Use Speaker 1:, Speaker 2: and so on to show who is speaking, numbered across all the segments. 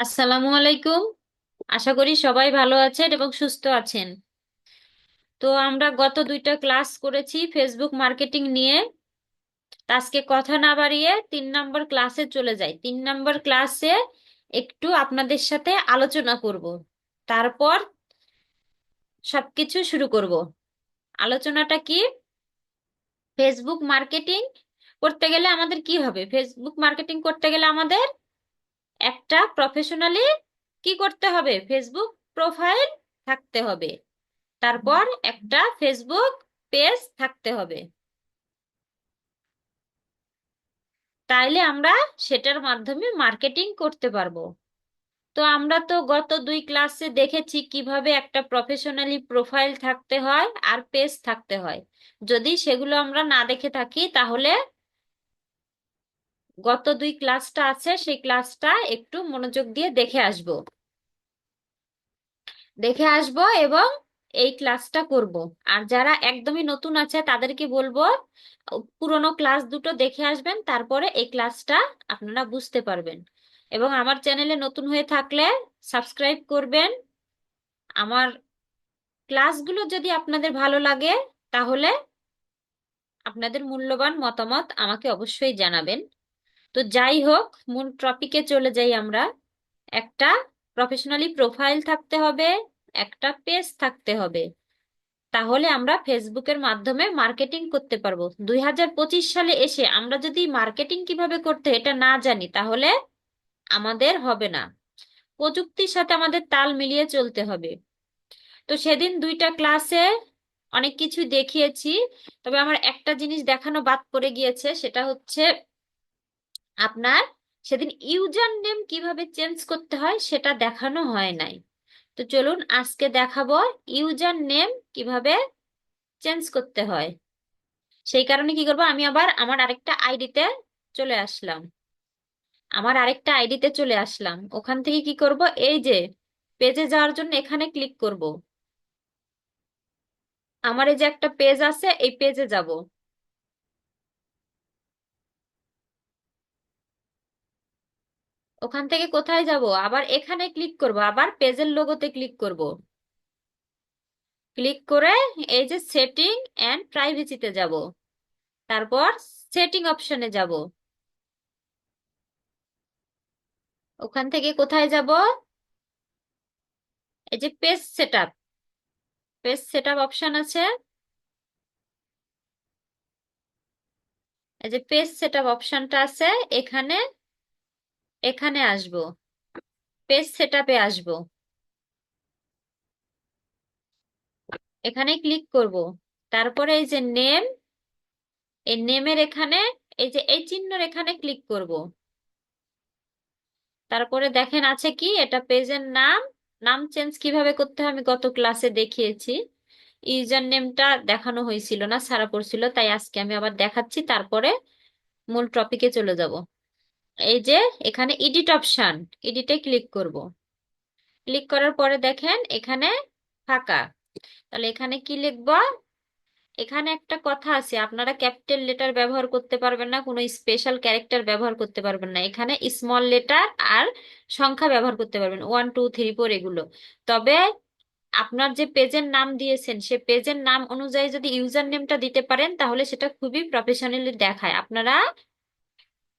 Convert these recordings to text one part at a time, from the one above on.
Speaker 1: আসসালামু আলাইকুম। আশা করি সবাই ভালো আছেন এবং সুস্থ আছেন। তো আমরা গত দুইটা ক্লাস করেছি ফেসবুক মার্কেটিং নিয়ে। আজকে কথা না বাড়িয়ে তিন নম্বর ক্লাসে চলে যাই। তিন নম্বর ক্লাসে একটু আপনাদের সাথে আলোচনা করব। তারপর সবকিছু শুরু করব। আলোচনাটা কি? ফেসবুক মার্কেটিং করতে গেলে আমাদের কি হবে? ফেসবুক মার্কেটিং করতে গেলে আমাদের একটা প্রফেশনালি কি করতে হবে? ফেসবুক প্রোফাইল থাকতে হবে। তারপর একটা ফেসবুক পেজ থাকতে হবে। তাইলে আমরা সেটার মাধ্যমে মার্কেটিং করতে পারব। তো আমরা তো গত দুই ক্লাসে দেখেছি কীভাবে একটা প্রফেশনালি প্রোফাইল থাকতে হয় আর পেজ থাকতে হয়। যদি সেগুলো আমরা না দেখে থাকি তাহলে গত দুই ক্লাসটা আছে, সেই ক্লাসটা একটু মনোযোগ দিয়ে দেখে আসব। দেখে আসব এবং এই ক্লাসটা করব। আর যারা একদমই নতুন আছে, তাদেরকে বলব, পুরোনো ক্লাস দুটো দেখে আসবেন, তারপরে এই ক্লাসটা আপনারা বুঝতে পারবেন। এবং আমার চ্যানেলে নতুন হয়ে থাকলে সাবস্ক্রাইব করবেন। আমার ক্লাসগুলো যদি আপনাদের ভালো লাগে, তাহলে আপনাদের মূল্যবান মতামত আমাকে অবশ্যই জানাবেন। তো যাই হোক, মূল টপিকে চলে যাই আমরা। একটা প্রফেশনালি প্রোফাইল থাকতে হবে, একটা পেজ থাকতে হবে। তাহলে আমরা ফেসবুকের মাধ্যমে মার্কেটিং করতে পারব। দুই হাজার পঁচিশ সালে এসে আমরা যদি মার্কেটিং কীভাবে করতে এটা না জানি, তাহলে আমাদের হবে না। প্রযুক্তির সাথে আমাদের তাল মিলিয়ে চলতে হবে। তো সেদিন দুইটা ক্লাসে অনেক কিছু দেখিয়েছি, তবে আমার একটা জিনিস দেখানো বাদ পড়ে গিয়েছে, সেটা হচ্ছে আপনার সেদিন ইউজার নেম কীভাবে চেঞ্জ করতে হয় সেটা দেখানো হয় নাই। তো চলুন আজকে দেখাবো ইউজার নেম কীভাবে চেঞ্জ করতে হয়। সেই কারণে কি করব, আমি আবার আমার আরেকটা আইডিতে চলে আসলাম। আমার আরেকটা আইডিতে চলে আসলাম। ওখান থেকে কি করব, এই যে পেজে যাওয়ার জন্য এখানে ক্লিক করব। আমার এই যে একটা পেজ আছে, এই পেজে যাব। ওখান থেকে কোথায় যাব? আবার এখানে ক্লিক করব, আবার পেজের লোগোতে ক্লিক করব। ক্লিক করে এই যে সেটিং এন্ড প্রাইভেসিতে যাব। তারপর সেটিং অপশনে যাব। ওখান থেকে কোথায় যাব? এই যে page setup page setup option আছে। এই যে পেজ সেটআপ অপশনটা আছে। এখানে এখানে আসব। পেজ সেটআপে আসব। এখানে ক্লিক করব। তারপরে এই যে নেম এই নেমের এখানে, এই যে এই চিহ্নর এখানে ক্লিক করব। তারপরে দেখেন আছে কি? এটা পেজের নাম। নাম চেঞ্জ কীভাবে করতে হয় আমি গত ক্লাসে দেখিয়েছি। ইউজার নেমটা দেখানো হয়েছিল না, সারা পড়ছিল, তাই আজকে আমি আবার দেখাচ্ছি। তারপরে মূল টপিকে চলে যাব। এই যে এখানে এডিট অপশন এডিটে ক্লিক করব। ক্লিক করার পরে দেখেন এখানে ফাঁকা। তাহলে এখানে কি লিখব? এখানে একটা কথা আছে, আপনারা ক্যাপিটাল লেটার ব্যবহার করতে পারবেন না, কোনো স্পেশাল ক্যারেক্টার ব্যবহার করতে পারবেন না। এখানে স্মল লেটার আর সংখ্যা ব্যবহার করতে পারবেন ওয়ান টু থ্রি ফোর এগুলো। তবে আপনার যে পেজের নাম দিয়েছেন, সে পেজের নাম অনুযায়ী যদি ইউজার নেমটা দিতে পারেন, তাহলে সেটা খুবই প্রফেশনালি দেখায়। আপনারা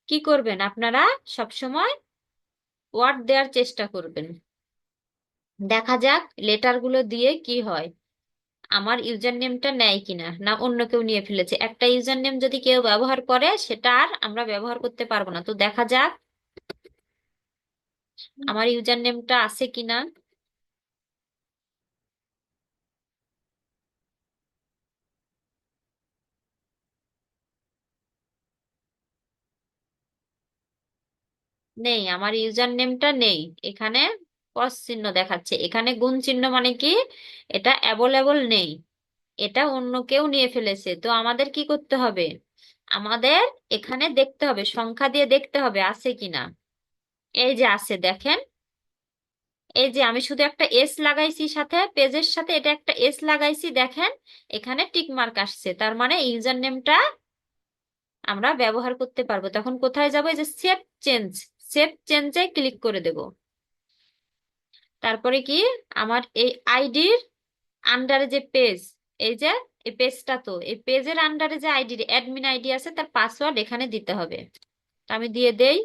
Speaker 1: কি করবেন আপনারা? সবসময় ওয়ার্ড দেওয়ার চেষ্টা করবেন। দেখা যাক লেটারগুলো দিয়ে কি হয়। আমার ইউজার নেমটা নেয় কিনা না অন্য কেউ নিয়ে ফেলেছে? একটা ইউজার নেম যদি কেউ ব্যবহার করে, সেটা আর আমরা ব্যবহার করতে পারব না। তো দেখা যাক আমার ইউজার নেমটা আছে কিনা। নেই, আমার ইউজার নেমটা নেই। এখানে ক্রস চিহ্ন দেখাচ্ছে। এখানে গুণ চিহ্ন মানে কি? এটা অ্যাভেলেবল নেই। এটা অন্য কেউ নিয়ে ফেলেছে। তো আমাদের কি করতে হবে? আমাদের এখানে দেখতে হবে, সংখ্যা দিয়ে দেখতে হবে আছে কিনা এই যে আছে, দেখেন। এই যে আমি শুধু একটা এস লাগাইছি সাথে, পেজের সাথে এটা একটা এস লাগাইছি, দেখেন। এখানে টিক মার্ক আসছে। তার মানে ইউজার নেমটা আমরা ব্যবহার করতে পারব। তখন কোথায় যাব? এই যে সেভ চেঞ্জ সেভ চেঞ্জে ক্লিক করে দেব। তারপরে কি? আমার এই আইডির আন্ডারে যে পেজ এই যে, এই পেজটা তো, এই পেজের আন্ডারে যে আইডি অ্যাডমিন আইডি আছে, তার পাসওয়ার্ড এখানে দিতে হবে। আমি দিয়ে দেই।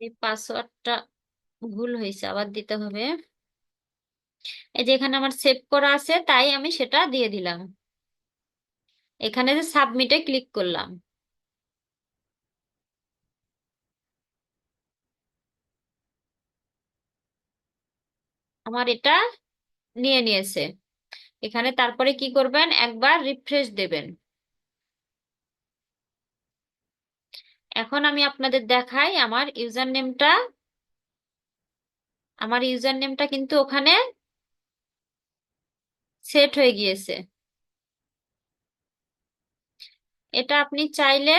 Speaker 1: এই পাসওয়ার্ডটা ভুল হয়েছে, আবার দিতে হবে। এই যে এখানে আমার সেভ করা আছে, তাই আমি সেটা দিয়ে দিলাম। এখানে যে সাবমিটে ক্লিক করলাম। আমার এটা নিয়ে নিয়েছে। এখানে তারপরে কি করবেন? একবার রিফ্রেশ দেবেন। এখন আমি আপনাদের দেখাই আমার ইউজার নেমটা আমার ইউজার নেমটা কিন্তু ওখানে সেট হয়ে গিয়েছে। এটা আপনি চাইলে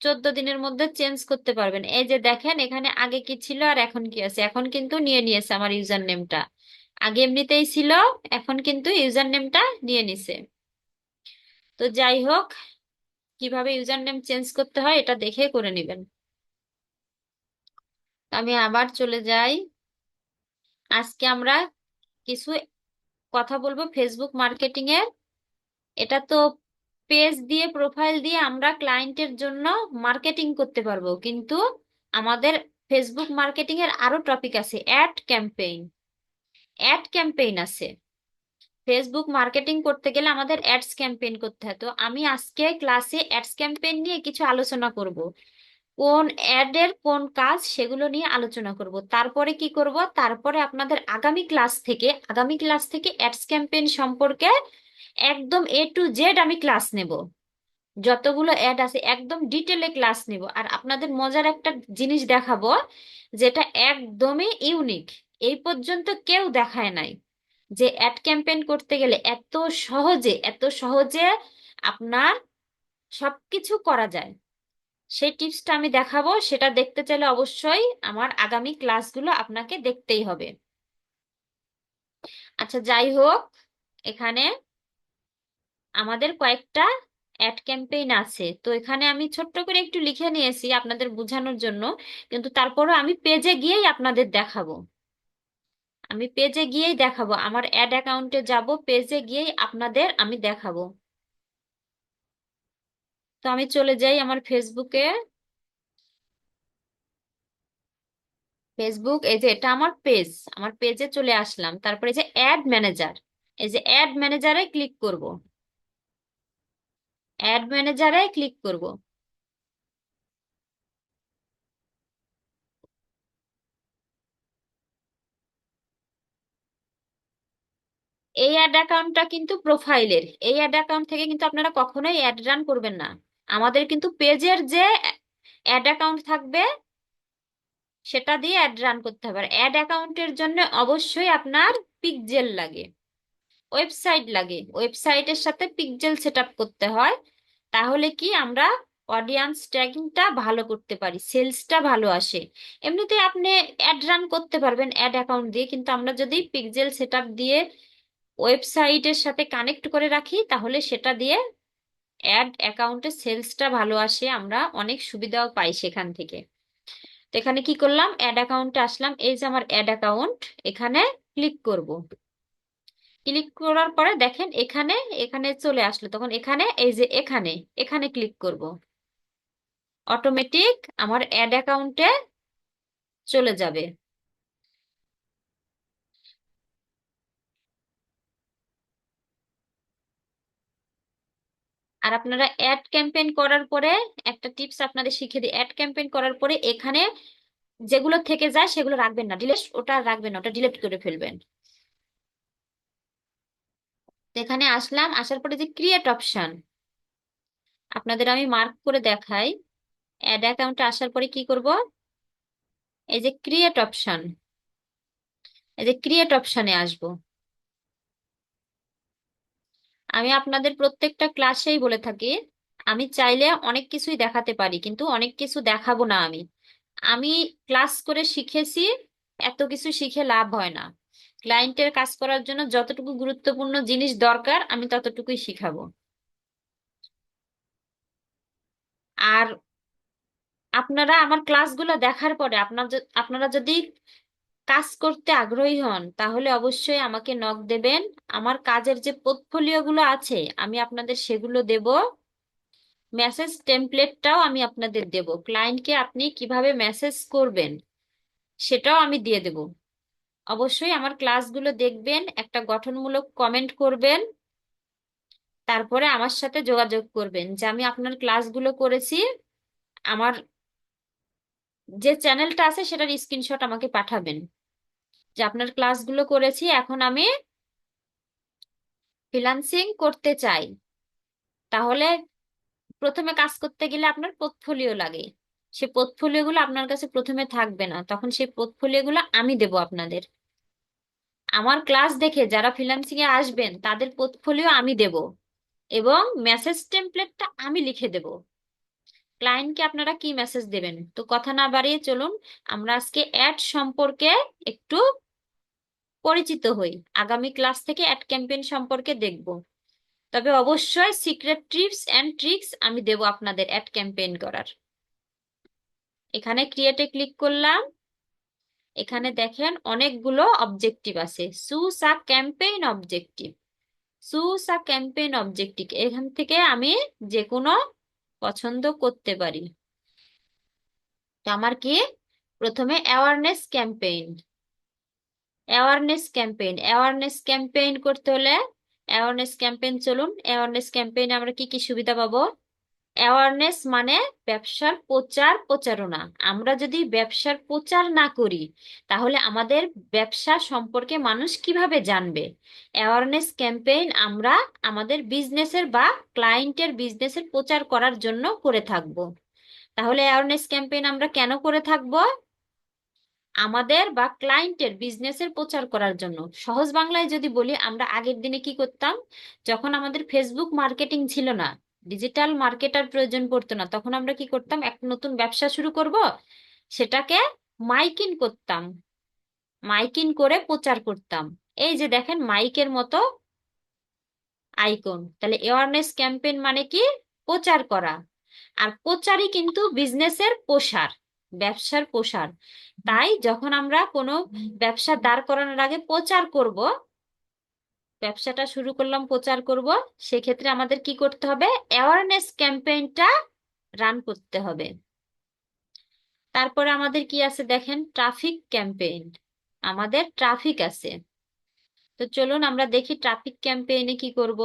Speaker 1: চোদ্দ দিনের মধ্যে চেঞ্জ করতে পারবেন। এই যে দেখেন, এখানে আগে কি ছিল আর এখন কি আছে? এখন কিন্তু নিয়ে নিয়েছে আমার ইউজার নেমটা আগে এমনিতেই ছিল, এখন কিন্তু ইউজার নেমটা নিয়ে নিছে। তো যাই হোক কীভাবে ইউজার নেম চেঞ্জ করতে হয় এটা দেখে করে নেবেন। আমি আবার চলে যাই। আজকে আমরা কিছু কথা বলব ফেসবুক মার্কেটিং এর। এটা তো পেজ দিয়ে প্রোফাইল দিয়ে আমরা ক্লায়েন্টের জন্য মার্কেটিং করতে পারব। কিন্তু আমাদের ফেসবুক মার্কেটিং এর আরও টপিক আছে অ্যাড ক্যাম্পেইন অ্যাড ক্যাম্পেইন আছে। ফেসবুক মার্কেটিং করতে গেলে আমাদের অ্যাডস ক্যাম্পেইন করতে হয়। তো আমি আজকে ক্লাসে অ্যাডস ক্যাম্পেইন নিয়ে কিছু আলোচনা করব। কোন অ্যাডের কোন কাজ সেগুলো নিয়ে আলোচনা করব। তারপরে কি করব? তারপরে আপনাদের আগামী ক্লাস থেকে, আগামী ক্লাস থেকে অ্যাডস ক্যাম্পেইন সম্পর্কে একদম এ টু জেড আমি ক্লাস নেব। যতগুলো অ্যাড আছে, একদম ডিটেলে ক্লাস নেব। আর আপনাদের মজার একটা জিনিস দেখাবো, যেটা একদমই ইউনিক এই পর্যন্ত কেউ দেখায় নাই। যে অ্যাড ক্যাম্পেইন করতে গেলে এত সহজে এত সহজে আপনার সবকিছু করা যায়। সেই টিপসটা আমি দেখাবো, সেটা দেখতে চাইলে অবশ্যই আমার আগামী ক্লাসগুলো আপনাকে দেখতেই হবে। আচ্ছা যাই হোক, এখানে আমাদের কয়েকটা অ্যাড ক্যাম্পেইন আছে। তো এখানে আমি ছোট্ট করে একটু লিখে নিয়েছি আপনাদের বোঝানোর জন্য, কিন্তু তারপরও আমি পেজে গিয়েই আপনাদের দেখাবো। আমি পেজে গিয়েই দেখাবো। আমার অ্যাড অ্যাকাউন্টে যাব পেজে গিয়েই আপনাদের আমি দেখাবো। তো আমি চলে যাই আমার ফেসবুকে ফেসবুক এই যে এটা আমার পেজ আমার পেজে চলে আসলাম। তারপরে যে অ্যাড ম্যানেজার এই যে অ্যাড ম্যানেজারে ক্লিক করব। অ্যাড ম্যানেজারে ক্লিক করব। এই অ্যাড অ্যাকাউন্টটা কিন্তু প্রোফাইলের এই অ্যাড অ্যাকাউন্ট থেকে কিন্তু আপনারা কখনোই অ্যাড রান করবেন না। আমাদের কিন্তু পেজের যে অ্যাড অ্যাকাউন্ট থাকবে, সেটা দিয়ে অ্যাড রান করতে হবে। আর অ্যাড অ্যাকাউন্টের জন্য অবশ্যই আপনার পিকজেল লাগে। ওয়েবসাইট লাগে। ওয়েবসাইটের সাথে পিকজেল সেট করতে হয়। তাহলে কি আমরা অডিয়েন্স ট্র্যাকিংটা ভালো করতে পারি সেলসটা ভালো আসে। এমনিতে আপনি অ্যাড রান করতে পারবেন অ্যাড অ্যাকাউন্ট দিয়ে, কিন্তু আমরা যদি পিকজেল সেট দিয়ে ওয়েবসাইটের সাথে কানেক্ট করে রাখি, তাহলে সেটা দিয়ে অ্যাড অ্যাকাউন্টের সেলসটা ভালো আসে, আমরা অনেক সুবিধাও পাই সেখান থেকে। তো এখানে কি করলাম? অ্যাড অ্যাকাউন্টে আসলাম, এই যে আমার অ্যাড অ্যাকাউন্ট, এখানে ক্লিক করব। ক্লিক করার পরে দেখেন এখানে এখানে চলে আসলো, তখন এখানে, এই যে এখানে এখানে ক্লিক করব। অটোমেটিক আমার অ্যাড অ্যাকাউন্টে চলে যাবে। আর আপনারা অ্যাড ক্যাম্পেইন করার পরে একটা টিপস আপনাদের শিখিয়ে দিই। অ্যাড ক্যাম্পেইন করার পরে এখানে যেগুলো থেকে যায় সেগুলো রাখবেন না। ডিলেট ওটা রাখবেন না, ওটা ডিলিট করে ফেলবেন। এখানে আসলাম, আসার পরে যে ক্রিয়েট অপশন আপনাদের আমি মার্ক করে দেখাই। অ্যাড অ্যাকাউন্টে আসার পরে কি করব? এই যে ক্রিয়েট অপশন এই যে ক্রিয়েট অপশনে আসব। আমি আপনাদের প্রত্যেকটা ক্লাসেই বলে থাকি, আমি চাইলে অনেক কিছুই দেখাতে পারি, কিন্তু অনেক কিছু দেখাবো না আমি। আমি ক্লাস করে শিখেছি, এত কিছু শিখে লাভ হয় না। ক্লায়েন্টের কাজ করার জন্য যতটুকু গুরুত্বপূর্ণ জিনিস দরকার, আমি ততটুকুই শিখাবো। আর আপনারা আমার ক্লাসগুলো দেখার পরে, আপনার আপনারা যদি কাজ করতে আগ্রহী হন, তাহলে অবশ্যই আমাকে নক দেবেন। আমার কাজের যে পোর্টফোলিও গুলো আছে, আমি আপনাদের সেগুলো দেব। মেসেজ টেমপ্লেটটাও আমি আপনাদের দেব। ক্লায়েন্টকে আপনি কীভাবে মেসেজ করবেন, সেটাও আমি দিয়ে দেব। অবশ্যই আমার ক্লাসগুলো দেখবেন, একটা গঠনমূলক কমেন্ট করবেন, তারপরে আমার সাথে যোগাযোগ করবেন যে আমি আপনার ক্লাসগুলো করেছি, আমার যে চ্যানেলটা আছে, সেটার স্ক্রিনশট আমাকে পাঠাবেন। যে আপনার ক্লাসগুলো করেছি, এখন আমি ফ্রিল্যান্সিং করতে চাই। তাহলে প্রথমে কাজ করতে গেলে আপনার পোর্টফোলিও লাগে। সে পোর্টফোলিও গুলো আপনার কাছে প্রথমে থাকবে না। তখন সেই পোর্টফোলিও গুলো আমি দেব আপনাদের। আমার ক্লাস দেখে যারা ফ্রিল্যান্সিং এ আসবেন, তাদের পোর্টফোলিও আমি দেব এবং মেসেজ টেমপ্লেটটা আমি লিখে দেব। ক্লায়েন্টকে আপনারা কি মেসেজ দেবেন? তো কথা না বাড়িয়ে চলুন, আমরা আজকে অ্যাড সম্পর্কে একটু পরিচিত হই। আগামী ক্লাস থেকে অ্যাড ক্যাম্পেইন সম্পর্কে দেখব। তবে অবশ্যই সিক্রেট টিপস অ্যান্ড ট্রিক্স আমি দেব আপনাদের অ্যাড ক্যাম্পেইন করার। এখানে ক্রিয়েটে ক্লিক করলাম। এখানে দেখেন অনেকগুলো অবজেক্টিভ আছে। Choose a campaign objective choose a campaign objective এখান থেকে আমি যে কোনো পছন্দ করতে পারি। তো আমার কি? প্রথমে awareness campaign awareness campaign awareness campaign করতে হলে অ্যাওয়ারনেস ক্যাম্পেইন চলুন। অ্যাওয়ারনেস ক্যাম্পেইনে আমরা কি কি সুবিধা পাবো? অ্যাওয়ারনেস মানে ব্যবসার প্রচার প্রচারণা। আমরা যদি ব্যবসার প্রচার না করি, তাহলে আমাদের ব্যবসা সম্পর্কে মানুষ কীভাবে জানবে? অ্যাওয়ারনেস ক্যাম্পেইন আমরা আমাদের বিজনেসের বা ক্লায়েন্টের বিজনেসের প্রচার করার জন্য করে থাকব। তাহলে অ্যাওয়ারনেস ক্যাম্পেইন আমরা কেন করে থাকব? আমাদের বা ক্লায়েন্টের বিজনেসের প্রচার করার জন্য। সহজ বাংলায় যদি বলি, আমরা আগের দিনে কি করতাম? যখন আমাদের ফেসবুক মার্কেটিং ছিল না ডিজিটাল মার্কেটার প্রয়োজন পড়তো না। তখন আমরা কি করতাম এক নতুন ব্যবসা শুরু করব, সেটাকে মাইকিন করতাম। মাইকিন করে প্রচার করতাম। এই যে দেখেন, মাইকের মতো আইকন। তাহলে অ্যাওয়ারনেস ক্যাম্পেইন মানে কি? প্রচার করা। আর প্রচারই কিন্তু বিজনেসের প্রসার, ব্যবসার প্রসার। তাই যখন আমরা কোনো ব্যবসা দাঁড় করানোর আগে প্রচার করব ব্যবসাটা শুরু করলাম, প্রচার করব। সেক্ষেত্রে আমাদের কি করতে হবে? অ্যাওয়ারনেস ক্যাম্পেইনটা রান করতে হবে। তারপরে আমাদের কি আছে দেখেন? ট্রাফিক ক্যাম্পেইন আমাদের ট্রাফিক আছে। তো চলুন আমরা দেখি ট্রাফিক ক্যাম্পেইনে কি করব।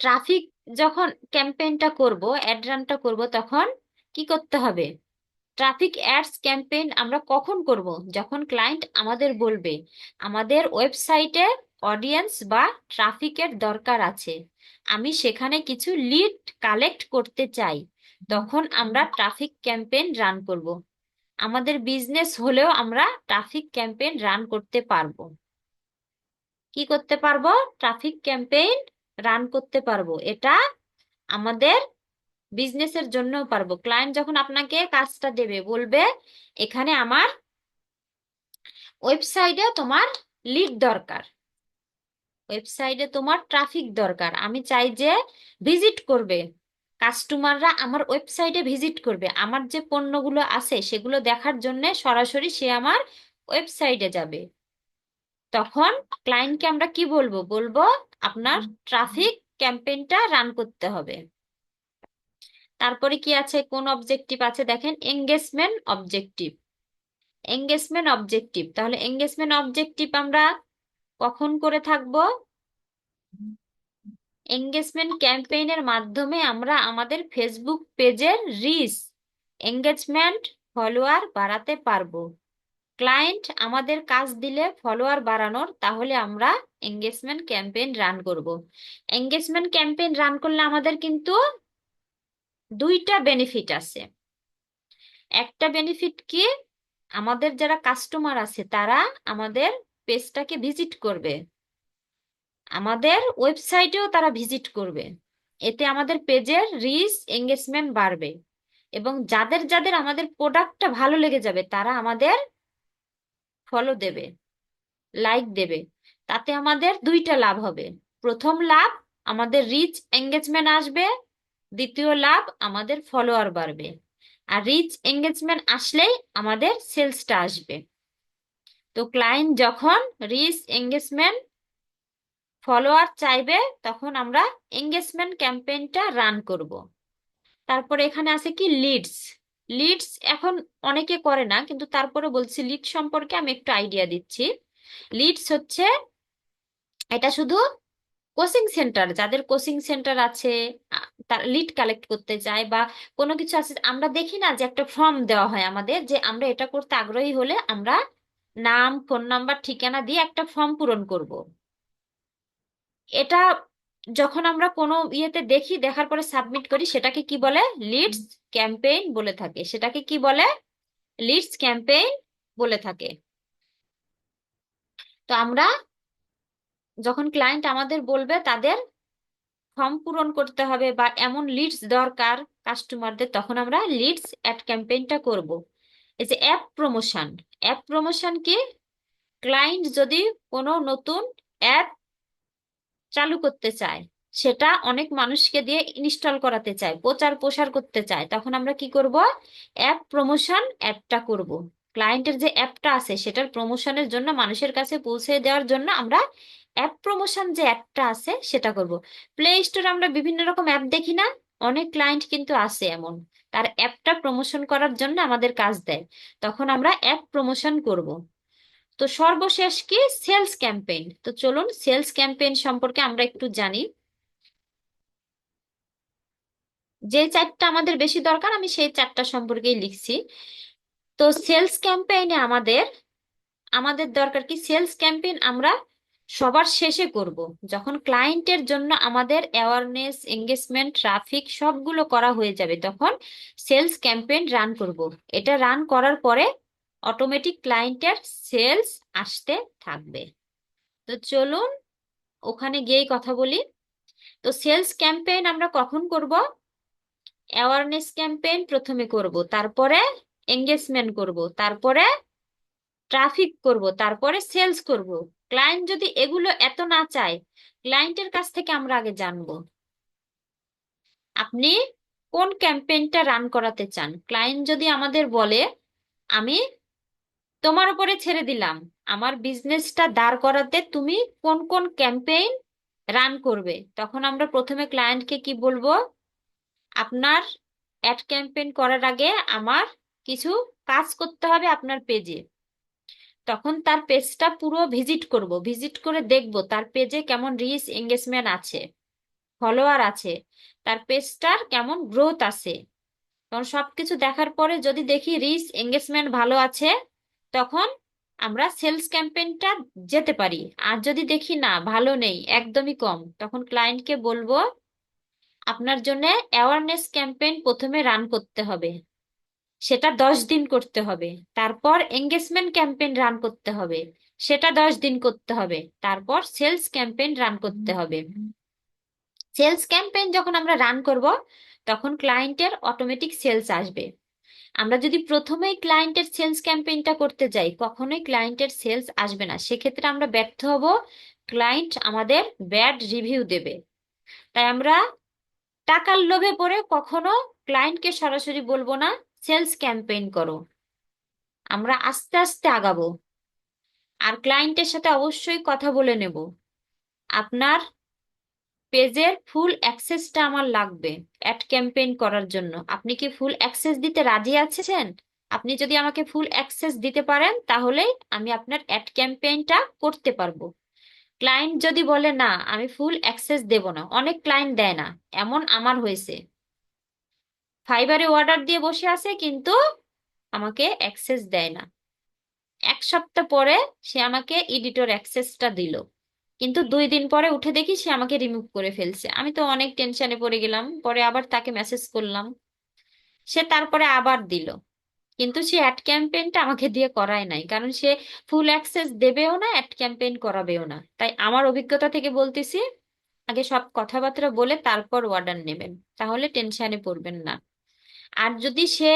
Speaker 1: ট্রাফিক যখন ক্যাম্পেইনটা করব অ্যাড রানটা করব, তখন কি করতে হবে? ট্রাফিক অ্যাডস ক্যাম্পেইন আমরা কখন করব? যখন ক্লায়েন্ট আমাদের বলবে, আমাদের ওয়েবসাইটে অডিয়েন্স বা ট্রাফিকের দরকার আছে। আমি সেখানে কিছু লিড কালেক্ট করতে চাই। তখন আমরা ট্রাফিক ক্যাম্পেইন রান করব। আমাদের বিজনেস হলেও আমরা ট্রাফিক ক্যাম্পেইন রান করতে পারব। কি করতে পারব? ট্রাফিক ক্যাম্পেইন রান করতে পারব। এটা আমাদের বিজনেসের জন্যও পারব। ক্লায়েন্ট যখন আপনাকে কাজটা দেবে বলবে এখানে আমার ওয়েবসাইটে তোমার লিড দরকার। ওয়েবসাইটে তোমার ট্রাফিক দরকার। আমি চাই যে ভিজিট করবে। কাস্টমাররা আমার ওয়েবসাইটে ভিজিট করবে। আমার যে পণ্যগুলো আছে সেগুলো দেখার জন্য সরাসরি সে আমার ওয়েবসাইটে যাবে। তখন ক্লায়েন্টকে আমরা কি বলব? বলব আপনার ট্রাফিক ক্যাম্পেইনটা রান করতে হবে। তারপরে কি আছে? কোন অবজেক্টিভ আছে? দেখেন এঙ্গেজমেন্ট অবজেক্টিভ এঙ্গেজমেন্ট অবজেক্টিভ তাহলে এঙ্গেজমেন্ট অবজেক্টিভ আমরা কখন করে থাকব? এঙ্গেজমেন্ট ক্যাম্পেইনের মাধ্যমে আমরা আমাদের ফেসবুক পেজের রিচ এঙ্গেজমেন্ট ফলোয়ার বাড়াতে পারব। ক্লায়েন্ট আমাদের কাজ দিলে ফলোয়ার বাড়ানোর, তাহলে আমরা এঙ্গেজমেন্ট ক্যাম্পেইন রান করব। এঙ্গেজমেন্ট ক্যাম্পেইন রান করলে আমাদের কিন্তু দুইটা বেনিফিট আছে। একটা বেনিফিট কি? আমাদের যারা কাস্টমার আছে, তারা আমাদের পেজটাকে ভিজিট করবে। আমাদের ওয়েবসাইটেও তারা ভিজিট করবে। এতে আমাদের পেজের রিচ এঙ্গেজমেন্ট বাড়বে। এবং যাদের যাদের আমাদের প্রোডাক্টটা ভালো লেগে যাবে, তারা আমাদের ফলো দেবে লাইক দেবে। তাতে আমাদের দুইটা লাভ হবে। প্রথম লাভ, আমাদের রিচ এঙ্গেজমেন্ট আসবে। দ্বিতীয় লাভ আমাদের ফলোয়ার বাড়বে। আর রিচ এঙ্গেজমেন্ট আসলেই আমাদের সেলসটা আসবে। তো ক্লায়েন্ট যখন রিচ এঙ্গেজমেন্ট ফলোয়ার চাইবে, তখন আমরা এঙ্গেজমেন্ট ক্যাম্পেইনটা রান করব। তারপরে এখানে আছে কি লিডস লিডস এখন অনেকে করে না, কিন্তু তারপরে বলছি লিড সম্পর্কে আমি একটু আইডিয়া দিচ্ছি। লিডস হচ্ছে, এটা শুধু কোচিং সেন্টার যাদের কোচিং সেন্টার আছে লিড কালেক্ট করতে চায় বা কোনো কিছু আছে, আমরা দেখি না যে একটা ফর্ম দেওয়া হয় আমাদের যে আমরা এটা করতে আগ্রহী হলে আমরা নাম ফোন নাম্বার ঠিকানা দিয়ে একটা ফর্ম পূরণ করব। এটা যখন আমরা কোনো ইয়েতে দেখি, দেখার পরে সাবমিট করি, সেটাকে কি বলে? লিডস ক্যাম্পেইন বলে থাকে। সেটাকে কি বলে? লিডস ক্যাম্পেইন বলে থাকে। তো আমরা যখন ক্লায়েন্ট আমাদের বলবে, তাদের ফর্ম পূরণ করতে হবে বা এমন লিডস দরকার কাস্টমারদের তখন আমরা লিডস অ্যাড ক্যাম্পেইনটা করব। এই যে অ্যাপ প্রমোশন অ্যাপ প্রমোশন কি? ক্লায়েন্ট যদি কোনো নতুন অ্যাপ চালু করতে চায়, সেটা অনেক মানুষকে দিয়ে ইনস্টল করাতে চায়, প্রচার প্রসার করতে চায়, তখন আমরা কি করব? অ্যাপ প্রমোশন অ্যাপটা করব। ক্লায়েন্টের যে অ্যাপটা আছে, সেটার প্রমোশনের জন্য, মানুষের কাছে পৌঁছে দেওয়ার জন্য আমরা অ্যাপ প্রমোশন যে অ্যাপটা আছে, সেটা করব। প্লে স্টোরে আমরা বিভিন্ন রকম অ্যাপ দেখি না, অনেক ক্লায়েন্ট কিন্তু আছে এমন। তার অ্যাপটা প্রমোশন করার জন্য আমাদের কাজ দেয়। তখন আমরা অ্যাপ প্রমোশন করব। তো সর্বশেষ কি? সেলস ক্যাম্পেইন তো চলুন সেলস ক্যাম্পেইন সম্পর্কে আমরা একটু জানি। যে চারটা আমাদের বেশি দরকার, আমি সেই চারটা সম্পর্কেই লিখছি। তো সেলস ক্যাম্পেইনে আমাদের আমাদের দরকার কি? সেলস ক্যাম্পেইন আমরা সবার শেষে করব। যখন ক্লায়েন্টের জন্য আমাদের অ্যাওয়ারনেস এঙ্গেজমেন্ট ট্রাফিক সবগুলো করা হয়ে যাবে, তখন সেলস ক্যাম্পেইন রান করব। এটা রান করার পরে অটোমেটিক ক্লায়েন্টের সেলস আসতে থাকবে। তো চলুন ওখানে গিয়েই কথা বলি। তো সেলস ক্যাম্পেইন আমরা কখন করব? অ্যাওয়ারনেস ক্যাম্পেইন প্রথমে করব, তারপরে এঙ্গেজমেন্ট করব, তারপরে ট্রাফিক করব, তারপরে সেলস করব। ক্লায়েন্ট যদি এগুলো এত না চায় ক্লায়েন্টের কাছ থেকে আমরা আগে জানব। আপনি কোন ক্যাম্পেইনটা রান করাতে চান? ক্লায়েন্ট যদি আমাদের বলে, আমি তোমার উপরে ছেড়ে দিলাম। আমার বিজনেসটা দাঁড় করাতে তুমি কোন কোন ক্যাম্পেইন রান করবে? তখন আমরা প্রথমে ক্লায়েন্টকে কি বলব? আপনার অ্যাড ক্যাম্পেইন করার আগে আমার কিছু কাজ করতে হবে আপনার পেজে তখন তার পেজটা পুরো ভিজিট করব। ভিজিট করে দেখব তার পেজে কেমন রিচ এঙ্গেজমেন্ট আছে ফলোয়ার আছে, তার পেজটার কেমন গ্রোথ আছে। তখন সবকিছু দেখার পরে যদি দেখি রিচ এঙ্গেজমেন্ট ভালো আছে, তখন আমরা সেলস ক্যাম্পেইনটা যেতে পারি। আর যদি দেখি না, ভালো নেই, একদমই কম, তখন ক্লায়েন্টকে বলব, আপনার জন্য অ্যাওয়ারনেস ক্যাম্পেইন প্রথমে রান করতে হবে। সেটা দশ দিন করতে হবে। তারপর এঙ্গেজমেন্ট ক্যাম্পেইন রান করতে হবে। সেটা দশ দিন করতে হবে। তারপর সেলস ক্যাম্পেইন রান করতে হবে। সেলস ক্যাম্পেইন যখন আমরা রান করব, তখন ক্লায়েন্টের অটোমেটিক সেলস আসবে। আমরা যদি প্রথমেই ক্লায়েন্টের সেলস ক্যাম্পেইনটা করতে যাই, কখনোই ক্লায়েন্টের সেলস আসবে না। সেক্ষেত্রে আমরা ব্যর্থ হব। ক্লায়েন্ট আমাদের ব্যাড রিভিউ দেবে। তাই আমরা টাকার লোভে পড়ে কখনো ক্লায়েন্টকে সরাসরি বলব না সেলস ক্যাম্পেইন করো। আমরা আস্তে আস্তে আগাবো। আর ক্লায়েন্টের সাথে অবশ্যই কথা বলে নেব। আপনার পেজের ফুল অ্যাক্সেসটা আমার লাগবে অ্যাড ক্যাম্পেইন করার জন্য। আপনি কি ফুল অ্যাক্সেস দিতে রাজি আছেন? আপনি যদি আমাকে ফুল অ্যাক্সেস দিতে পারেন, তাহলে আমি আপনার অ্যাড ক্যাম্পেইনটা করতে পারব। ক্লায়েন্ট যদি বলে, না, আমি ফুল অ্যাক্সেস দেব না। অনেক ক্লায়েন্ট দেয় না। এমন আমার হয়েছে। ফাইবারে অর্ডার দিয়ে বসে আছে, কিন্তু আমাকে অ্যাক্সেস দেয় না। এক সপ্তাহ পরে সে আমাকে এডিটর অ্যাক্সেসটা দিল। কিন্তু দুই দিন পরে উঠে দেখি সে আমাকে রিমুভ করে ফেলছে। আমি তো অনেক টেনশনে পড়ে গেলাম, পরে আবার তাকে মেসেজ করলাম। সে তারপরে আবার দিল। কিন্তু সে অ্যাড ক্যাম্পেইনটা আমাকে দিয়ে করায় নাই, কারণ সে ফুল অ্যাক্সেস দেবেও না অ্যাড ক্যাম্পেইন করাবেও না। তাই আমার অভিজ্ঞতা থেকে বলতেছি, আগে সব কথাবার্তা বলে তারপর অর্ডার নেবেন। তাহলে টেনশনে পড়বেন না। আর যদি সে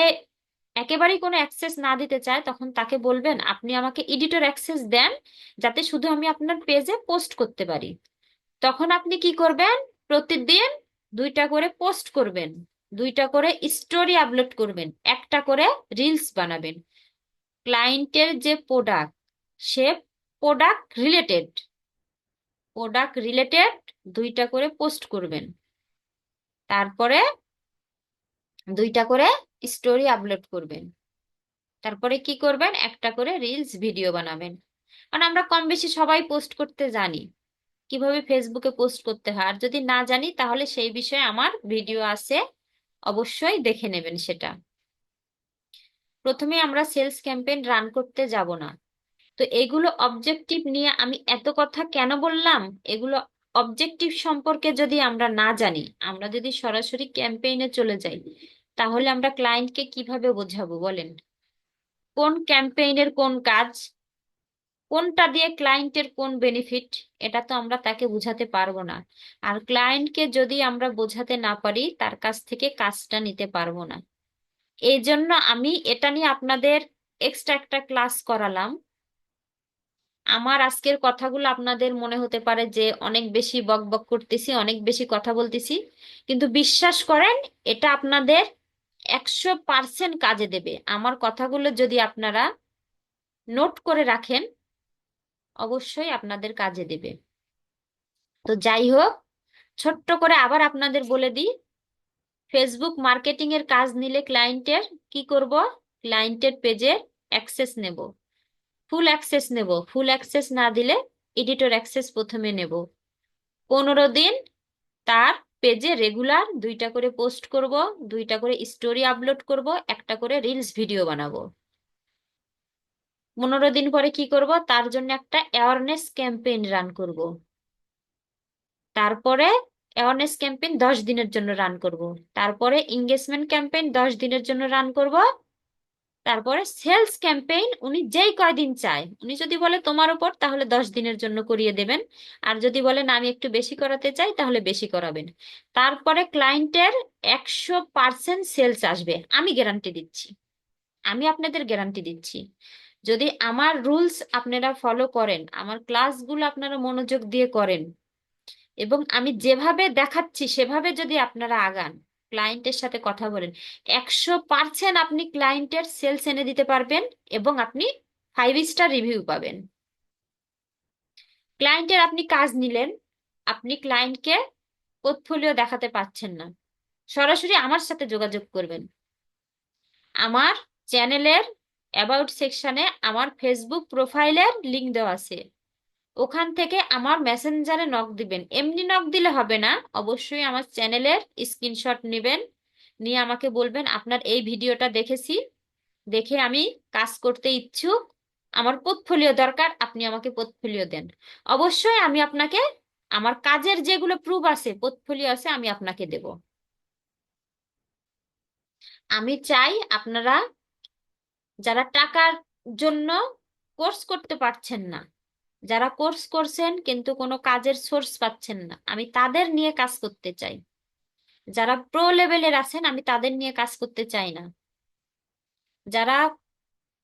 Speaker 1: একেবারেই কোনো অ্যাক্সেস না দিতে চায়, তখন তাকে বলবেন, আপনি আমাকে এডিটর অ্যাক্সেস দেন, যাতে শুধু আমি আপনার পেজে পোস্ট করতে পারি। তখন আপনি কি করবেন? প্রতিদিন দুইটা করে পোস্ট করবেন, দুইটা করে স্টোরি আপলোড করবেন, একটা করে রিলস বানাবেন। ক্লায়েন্টের যে প্রোডাক্ট সে প্রোডাক্ট রিলেটেড প্রোডাক্ট রিলেটেড দুইটা করে পোস্ট করবেন। তারপরে দুইটা করে স্টোরি আপলোড করবেন। তারপরে কি করবেন? একটা করে রিলস ভিডিও বানাবেন। কারণ আমরা কম বেশি সবাই পোস্ট করতে জানি। কীভাবে ফেসবুকে পোস্ট করতে হয়? আর যদি না জানি, তাহলে সেই বিষয়ে আমার ভিডিও আছে, অবশ্যই দেখে নেবেন সেটা। প্রথমে আমরা সেলস ক্যাম্পেইন রান করতে যাব না। তো এগুলো অবজেক্টিভ নিয়ে আমি এত কথা কেন বললাম? এগুলো অবজেক্টিভ সম্পর্কে যদি আমরা না জানি, আমরা যদি সরাসরি ক্যাম্পেইনে চলে যাই, তাহলে আমরা ক্লায়েন্টকে কীভাবে বোঝাবো বলেন? কোন ক্যাম্পেইনের কোন কাজ, কোনটা দিয়ে ক্লায়েন্টের কোন বেনিফিট এটা তো আমরা তাকে বোঝাতে পারব না। আর ক্লায়েন্টকে যদি আমরা বোঝাতে না পারি, তার কাছ থেকে কাজটা নিতে পারব না। এই জন্য আমি এটা নিয়ে আপনাদের এক্সট্রা একটা ক্লাস করালাম। আমার আজকের কথাগুলো আপনাদের মনে হতে পারে যে অনেক বেশি বক বক করতেছি, অনেক বেশি কথা বলতেছি। কিন্তু বিশ্বাস করেন, এটা আপনাদের একশো পার্সেন্ট কাজে দেবে। আমার কথাগুলো যদি আপনারা নোট করে রাখেন, অবশ্যই আপনাদের কাজে দেবে। তো যাই হোক, ছোট্ট করে আবার আপনাদের বলে দিই ফেসবুক মার্কেটিং এর কাজ নিলে ক্লায়েন্টের কি করব? ক্লায়েন্টের পেজের অ্যাক্সেস নেব। ফুল অ্যাক্সেস নেব। ফুল অ্যাক্সেস না দিলে এডিটর অ্যাক্সেস প্রথমে নেব। পনেরো দিন তার পেজে রেগুলার দুইটা করে পোস্ট করব, দুইটা করে স্টোরি আপলোড করব, একটা করে রিলস ভিডিও বানাবো। পনেরো দিন পরে কি করব? তার জন্য একটা অ্যাওয়ারনেস ক্যাম্পেইন রান করব। তারপরে অ্যাওয়ারনেস ক্যাম্পেইন দশ দিনের জন্য রান করব। তারপরে এঙ্গেজমেন্ট ক্যাম্পেইন দশ দিনের জন্য রান করব। তারপরে সেলস ক্যাম্পেইন উনি যেই কয়দিন চায়, উনি যদি বলে তোমার উপর, তাহলে দশ দিনের জন্য করিয়ে দেবেন। আর যদি বলেন আমি একটু বেশি করাতে চাই, তাহলে বেশি করাবেন। তারপরে ক্লায়েন্টের একশো পার্সেন্ট সেলস আসবে, আমি গ্যারান্টি দিচ্ছি। আমি আপনাদের গ্যারান্টি দিচ্ছি। যদি আমার রুলস আপনারা ফলো করেন, আমার ক্লাসগুলো আপনারা মনোযোগ দিয়ে করেন, এবং আমি যেভাবে দেখাচ্ছি, সেভাবে যদি আপনারা আগান ক্লায়েন্টের সাথে কথা বলেন। একশো পার্সেন্ট আপনি ক্লায়েন্টের সেলস এনে দিতে পারবেন এবং আপনি ফাইভ স্টার রিভিউ পাবেন। ক্লায়েন্টের আপনি কাজ নিলেন, আপনি ক্লায়েন্টকে পোর্টফোলিও দেখাতে পাচ্ছেন না। সরাসরি আমার সাথে যোগাযোগ করবেন। আমার চ্যানেলের অ্যাবাউট সেকশনে আমার ফেসবুক প্রোফাইলের লিঙ্ক দেওয়া আছে। ওখান থেকে আমার মেসেঞ্জারে নক দিবেন। এমনি নক দিলে হবে না, অবশ্যই আমার চ্যানেলের স্ক্রিনশট নেবেন, নিয়ে আমাকে বলবেন, আপনার এই ভিডিওটা দেখেছি, দেখে আমি কাজ করতে ইচ্ছুক, আমার পোর্টফোলিও দরকার, আপনি আমাকে পোর্টফোলিও দেন। অবশ্যই আমি আপনাকে, আমার কাজের যেগুলো প্রুফ আছে পোর্টফোলিও আছে, আমি আপনাকে দেব। আমি চাই আপনারা যারা টাকার জন্য কোর্স করতে পারছেন না যারা কোর্স করছেন কিন্তু কোনো কাজের সোর্স পাচ্ছেন না, আমি তাদের নিয়ে কাজ করতে চাই। যারা প্রো লেভেলের আছেন, আমি তাদের নিয়ে কাজ করতে চাই না। যারা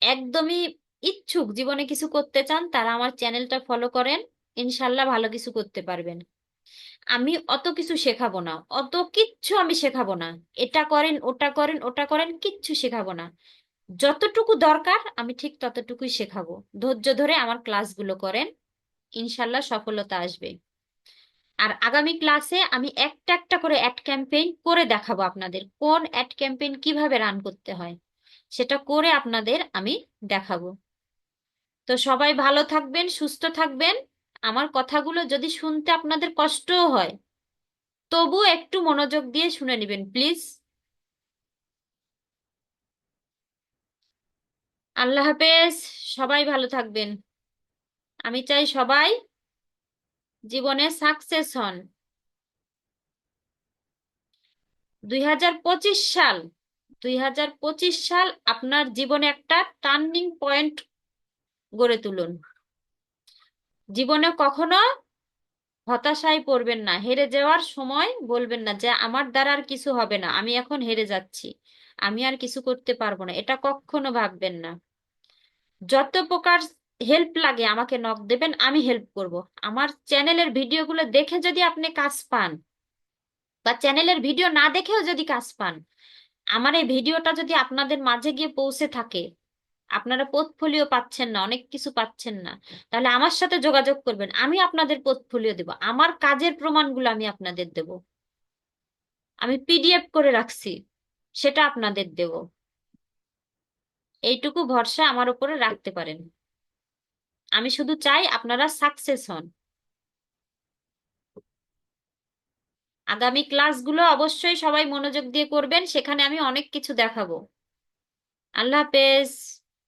Speaker 1: একদমই ইচ্ছুক জীবনে কিছু করতে চান, তারা আমার চ্যানেলটা ফলো করেন, ইনশাল্লাহ ভালো কিছু করতে পারবেন। আমি অত কিছু শেখাবো না, অত কিচ্ছু আমি শেখাবো না। এটা করেন, ওটা করেন ওটা করেন, কিচ্ছু শেখাবো না। যতটুকু দরকার আমি ঠিক ততটুকুই শেখাবো। ধৈর্য ধরে আমার ক্লাসগুলো করেন, ইনশাল্লাহ সফলতা আসবে। আর আগামী ক্লাসে আমি একটা একটা করে অ্যাড ক্যাম্পেইন করে দেখাবো আপনাদের, কোন অ্যাড ক্যাম্পেইন কীভাবে রান করতে হয়, সেটা করে আপনাদের আমি দেখাবো। তো সবাই ভালো থাকবেন, সুস্থ থাকবেন। আমার কথাগুলো যদি শুনতে আপনাদের কষ্টও হয় তবু একটু মনোযোগ দিয়ে শুনে নেবেন, প্লিজ। আল্লাহ হাফেজ, সবাই ভালো থাকবেন। আমি চাই সবাই জীবনে সাকসেস হন। দুই হাজার পঁচিশ সাল, দুই হাজার পঁচিশ সাল আপনার জীবনে একটা টার্নিং পয়েন্ট গড়ে তুলুন। জীবনে কখনো হতাশায় পড়বেন না। হেরে যাওয়ার সময় বলবেন না যে, আমার দ্বারা আর কিছু হবে না, আমি এখন হেরে যাচ্ছি, আমি আর কিছু করতে পারব না। এটা কখনো ভাববেন না। যত প্রকার হেল্প লাগে আমাকে নক দেবেন, আমি হেল্প করব। আমার চ্যানেলের ভিডিওগুলো দেখে যদি আপনি কাজ পান বা চ্যানেলের ভিডিও না দেখেও যদি কাজ পান, আমার এই ভিডিওটা যদি আপনাদের মাঝে গিয়ে পৌঁছে থাকে আপনারা পোর্টফোলিও পাচ্ছেন না অনেক কিছু পাচ্ছেন না। তাহলে আমার সাথে যোগাযোগ করবেন আমি আপনাদের পোর্টফোলিও দেব আমার কাজের প্রমাণগুলো আমি আপনাদের দেব। আমি পিডিএফ করে রাখছি সেটা আপনাদের দেব। এইটুকু ভরসা আমার উপরে রাখতে পারেন। আমি শুধু চাই আপনারা সাকসেস হন। আগামী ক্লাসগুলো অবশ্যই সবাই মনোযোগ দিয়ে করবেন সেখানে আমি অনেক কিছু দেখাবো। আল্লাহ হাফেজ।